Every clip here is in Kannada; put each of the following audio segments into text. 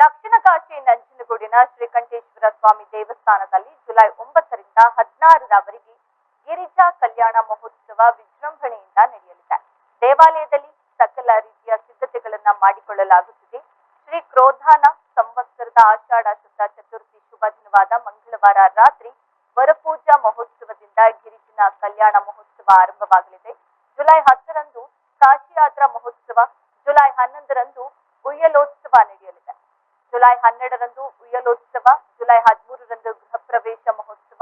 ದಕ್ಷಿಣ ಕಾಶಿ ನಂಜನಗೂಡಿನ ಶ್ರೀಕಂಠೇಶ್ವರ ಸ್ವಾಮಿ ದೇವಸ್ಥಾನದಲ್ಲಿ ಜುಲೈ ಒಂಬತ್ತರಿಂದ ಹದಿನಾರರವರೆಗೆ ಗಿರಿಜಾ ಕಲ್ಯಾಣ ಮಹೋತ್ಸವ ವಿಜೃಂಭಣೆಯಿಂದ ನಡೆಯಲಿದೆ. ದೇವಾಲಯದಲ್ಲಿ ಸಕಲ ರೀತಿಯ ಸಿದ್ಧತೆಗಳನ್ನ ಮಾಡಿಕೊಳ್ಳಲಾಗುತ್ತಿದೆ. ಶ್ರೀ ಕ್ರೋಧಾನ ಸಂವತ್ಸರದ ಆಷಾಢ ಶುದ್ಧ ಚತುರ್ಥಿ ಶುಭ ದಿನವಾದ ಮಂಗಳವಾರ ರಾತ್ರಿ ವರಪೂಜಾ ಮಹೋತ್ಸವದಿಂದ ಗಿರಿಜನ ಕಲ್ಯಾಣ ಮಹೋತ್ಸವ ಆರಂಭವಾಗಲಿದೆ. ಜುಲೈ ಹತ್ತರಂದು ಕಾಶಿಯಾತ್ರಾ ಮಹೋತ್ಸವ, ಜುಲೈ ಹನ್ನೊಂದರಂದು ಉಯ್ಯಲೋತ್ಸವ ನಡೆಯಲಿದೆ. ಜುಲೈ ಹನ್ನೆರಡರಂದು ಉಯ್ಯಲೋತ್ಸವ, ಜುಲೈ ಹದಿಮೂರರಂದು ಗೃಹ ಪ್ರವೇಶ ಮಹೋತ್ಸವ,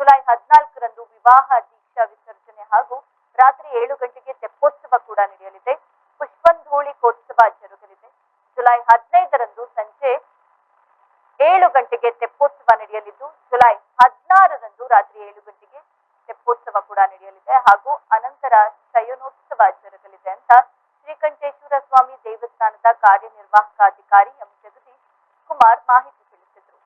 ಜುಲೈ ಹದಿನಾಲ್ಕರಂದು ವಿವಾಹ ದೀಕ್ಷಾ ವಿಸರ್ಜನೆ ಹಾಗೂ ರಾತ್ರಿ ಏಳು ಗಂಟೆಗೆ ತೆಪ್ಪೋತ್ಸವ ಕೂಡ ನಡೆಯಲಿದೆ. ಪುಷ್ಪಂಧೋಳಿಕೋತ್ಸವ ಜರುಗಲಿದೆ. ಜುಲೈ ಹದಿನೈದರಂದು ಸಂಜೆ ಏಳು ಗಂಟೆಗೆ ತೆಪ್ಪೋತ್ಸವ ನಡೆಯಲಿದ್ದು, ಜುಲೈ ಹದಿನಾರರಂದು ರಾತ್ರಿ ಏಳು ಗಂಟೆಗೆ ತೆಪ್ಪೋತ್ಸವ ಕೂಡ ನಡೆಯಲಿದೆ ಹಾಗೂ ಅನಂತರ ಶಯನೋತ್ಸವ ಜರುಗಲಿದೆ ಅಂತ ಶ್ರೀಕಂಠೇಶ್ವರ ಸ್ವಾಮಿ ದೇವಸ್ಥಾನದ ಕಾರ್ಯನಿರ್ವಾಹಕ ಅಧಿಕಾರಿ ಎಂ. ಜಗದೀಶ್ ಕುಮಾರ್ ಮಾಹಿತಿ ತಿಳಿಸಿದರು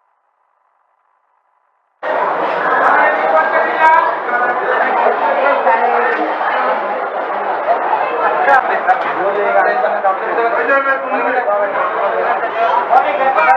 ಮುಂದೆ